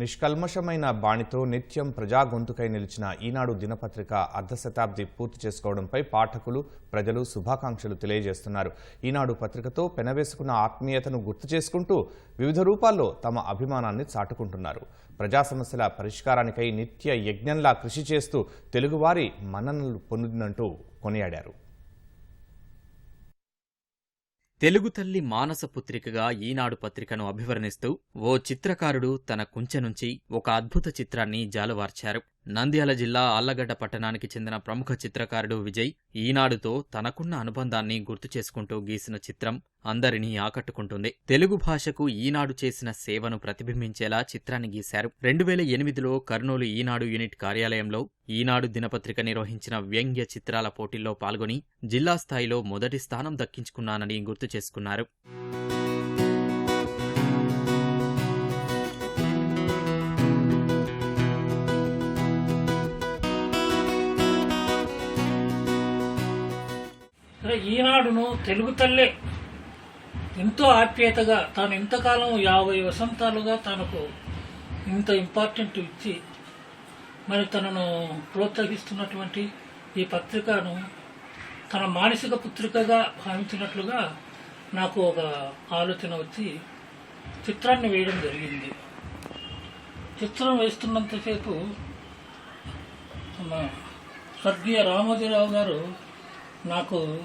నిష్కల్మషమైన బాణితో నిత్యం ప్రజా గొంతుకై నిలిచిన ఈనాడు దినపత్రిక అర్ధ శతాబ్ది పూర్తి చేసుకోవడంపై పాఠకులు ప్రజలు శుభాకాంక్షలు తెలియజేస్తున్నారు. ఈనాడు పత్రికతో పెనవేసుకున్న ఆత్మీయతను గుర్తు చేసుకుంటూ వివిధ రూపాల్లో తమ అభిమానాన్ని చాటుకుంటున్నారు. ప్రజా సమస్యల పరిష్కారానికై నిత్య యజ్ఞంలా కృషి చేస్తూ తెలుగువారి మన్ననలు పొందిందంటూ కొనియాడారు. తెలుగు తల్లి మానస పుత్రికగా ఈనాడు పత్రికను అభివర్ణిస్తూ ఓ చిత్రకారుడు తన కుంచె నుంచి ఒక అద్భుత చిత్రాన్ని జాలువార్చారు. నంద్యాల జిల్లా ఆళ్ళగడ్డ పట్టణానికి చెందిన ప్రముఖ చిత్రకారుడు విజయ్ ఈనాడుతో తనకున్న అనుబంధాన్ని గుర్తు చేసుకుంటూ గీసిన చిత్రం అందరినీ ఆకట్టుకుంటుంది. తెలుగు భాషకు ఈనాడు చేసిన సేవను ప్రతిబింబించేలా చిత్రాన్ని గీశారు. రెండు వేల ఎనిమిదిలో కర్నూలు ఈనాడు యూనిట్ కార్యాలయంలో ఈనాడు దినపత్రిక నిర్వహించిన వ్యంగ్య చిత్రాల పోటీల్లో పాల్గొని జిల్లా స్థాయిలో మొదటి స్థానం దక్కించుకున్నానని గుర్తు చేసుకున్నారు. సరే ఈనాడును తెలుగు తల్లే. ఎంతో ఆప్యాయతగా తాను ఇంతకాలం యాభై వసంతాలుగా తనకు ఇంత ఇంపార్టెంట్ ఇచ్చి మరి తనను ప్రోత్సహిస్తున్నటువంటి ఈ పత్రికను తన మానసిక పుత్రికగా భావించినట్లుగా నాకు ఒక ఆలోచన వచ్చి చిత్రాన్ని వేయడం జరిగింది. చిత్రం వేస్తున్నంతసేపు స్వర్గీయ రామోజీరావు గారు నాకు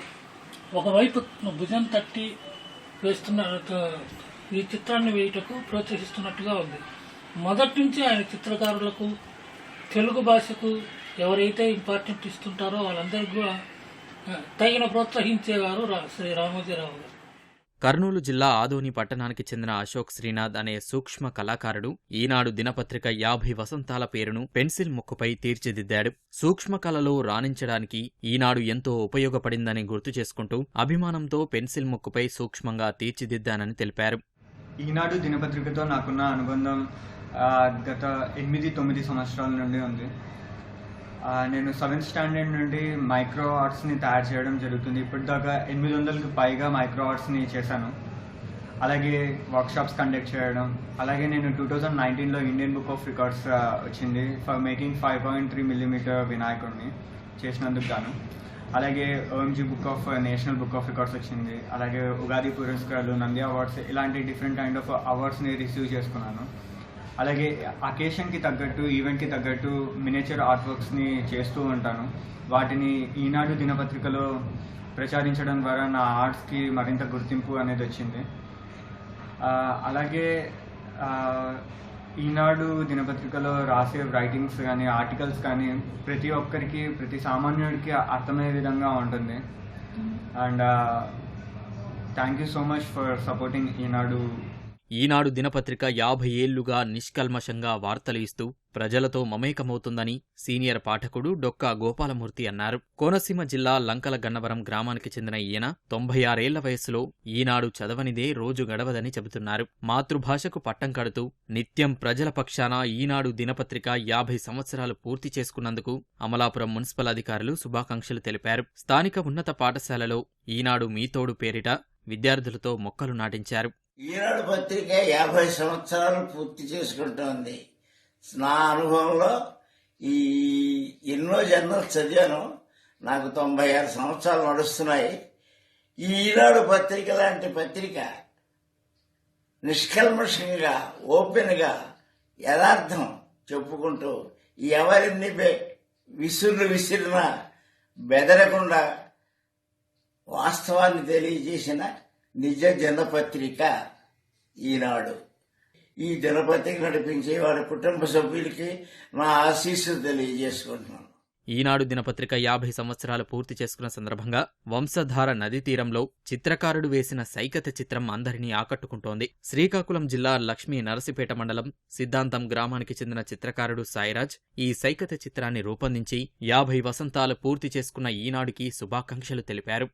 ఒకవైపు భుజం తట్టి వేస్తున్న ఈ చిత్రాన్ని వేయుటకు ప్రోత్సహిస్తున్నట్టుగా ఉంది. మొదటి నుంచి ఆయన చిత్రకారులకు తెలుగు భాషకు ఎవరైతే ఇంపార్టెంట్ ఇస్తుంటారో వాళ్ళందరికీ కూడా తగిన ప్రోత్సహించేవారు రా- శ్రీ రామోజీరావు గారు. కర్నూలు జిల్లా ఆదోని పట్టణానికి చెందిన అశోక్ శ్రీనాథ్ అనే సూక్ష్మ కళాకారుడు ఈనాడు దినపత్రిక యాభై వసంతాల పేరును పెన్సిల్ ముక్కుపై తీర్చిదిద్దాడు. సూక్ష్మ కళలో రాణించడానికి ఈనాడు ఎంతో ఉపయోగపడిందని గుర్తు చేసుకుంటూ అభిమానంతో పెన్సిల్ ముక్కుపై సూక్ష్మంగా తీర్చిదిద్దానని తెలిపారు. ఈనాడు దినపత్రికతో నాకున్న అనుబంధం గత ఎనిమిది తొమ్మిది సంవత్సరాల నుండి ఉంది. నేను సెవెంత్ స్టాండర్డ్ నుండి మైక్రో ఆర్ట్స్ని తయారు చేయడం జరుగుతుంది. ఇప్పటిదాకా ఎనిమిది వందలకు పైగా మైక్రో ఆర్ట్స్ని చేశాను. అలాగే వర్క్షాప్స్ కండక్ట్ చేయడం. అలాగే నేను టూ థౌజండ్ నైన్టీన్లో ఇండియన్ బుక్ ఆఫ్ రికార్డ్స్ వచ్చింది. For making five point three millimetre వినాయకుడిని చేసినందుకు గాను. అలాగే OMG book of national book of records వచ్చింది. అలాగే ఉగాది పురస్కారాలు నంది అవార్డ్స్ ఇలాంటి డిఫరెంట్ కైండ్ ఆఫ్ అవార్డ్స్ని రిసీవ్ చేసుకున్నాను. అలాగే అకేషన్కి తగ్గట్టు ఈవెంట్కి తగ్గట్టు మినేచర్ ఆర్ట్ వర్క్స్ని చేస్తూ ఉంటాను. వాటిని ఈనాడు దినపత్రికలో ప్రచారించడం ద్వారా నా ఆర్ట్స్కి మరింత గుర్తింపు అనేది వచ్చింది. అలాగే ఈనాడు దినపత్రికలో రాసే రైటింగ్స్ కానీ ఆర్టికల్స్ కానీ ప్రతి ఒక్కరికి ప్రతి సామాన్యుడికి అర్థమయ్యే విధంగా ఉంటుంది. And thank you so much for supporting Eenadu Eenadu దినపత్రిక యాభై ఏళ్ళుగా నిష్కల్మషంగా వార్తలు ఇస్తూ ప్రజలతో మమేకమవుతుందని సీనియర్ పాఠకుడు డొక్కా గోపాలమూర్తి అన్నారు. కోనసీమ జిల్లా లంకల గన్నవరం గ్రామానికి చెందిన ఈయన తొంభై ఆరేళ్ళ వయస్సులో ఈనాడు చదవనిదే రోజు గడవదని చెబుతున్నారు. మాతృభాషకు పట్టం కడుతూ నిత్యం ప్రజల పక్షాన ఈనాడు దినపత్రిక యాభై సంవత్సరాలు పూర్తి చేసుకున్నందుకు అమలాపురం మున్సిపల్ అధికారులు శుభాకాంక్షలు తెలిపారు. స్థానిక ఉన్నత పాఠశాలలో ఈనాడు మీతోడు పేరిట విద్యార్థులతో మొక్కలు నాటించారు. ఈనాడు పత్రిక యాభై సంవత్సరాలు పూర్తి చేసుకుంటోంది. నా అనుభవంలో ఈ ఎన్నో జర్నల్స్ చదివాను. నాకు తొంభై ఆరు సంవత్సరాలు నడుస్తున్నాయి. ఈనాడు పత్రిక లాంటి పత్రిక నిష్కల్మషంగా ఓపెన్గా యథార్థం చెప్పుకుంటూ ఎవరిని విసురులు విసురు విసిరినా బెదరకుండా వాస్తవాన్ని తెలియజేసిన నిజ జనపత్రిక ఈనాడు. ఈ దినపత్రిక నడిపించే వారి కుటుంబ సభ్యులకి నా ఆశీస్సు తెలియజేసుకుంటున్నాను. ఈనాడు దినపత్రిక యాభై సంవత్సరాలు పూర్తి చేసుకున్న సందర్భంగా వంశధార నదీ తీరంలో చిత్రకారుడు వేసిన సైకత చిత్రం అందరినీ ఆకట్టుకుంటోంది. శ్రీకాకుళం జిల్లా లక్ష్మీ నరసిపేట మండలం సిద్ధాంతం గ్రామానికి చెందిన చిత్రకారుడు సాయిరాజ్ ఈ సైకత చిత్రాన్ని రూపొందించి యాభై వసంతాలు పూర్తి చేసుకున్న ఈనాడుకి శుభాకాంక్షలు తెలిపారు.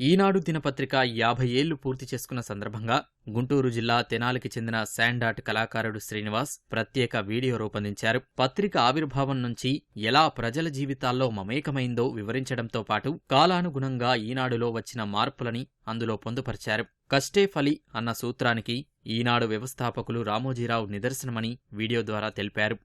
ఈనాడు దినపత్రిక యాభై ఏళ్ళు పూర్తి చేసుకున్న సందర్భంగా గుంటూరు జిల్లా తెనాలికి చెందిన శాండాట్ కళాకారుడు శ్రీనివాస్ ప్రత్యేక వీడియో రూపొందించారు. పత్రిక ఆవిర్భావం నుంచి ఎలా ప్రజల జీవితాల్లో మమేకమైందో వివరించడంతో పాటు కాలానుగుణంగా ఈనాడులో వచ్చిన మార్పులని అందులో పొందుపరిచారు. కష్టే ఫలి అన్న సూత్రానికి ఈనాడు వ్యవస్థాపకులు రామోజీరావు నిదర్శనమని వీడియో ద్వారా తెలిపారు.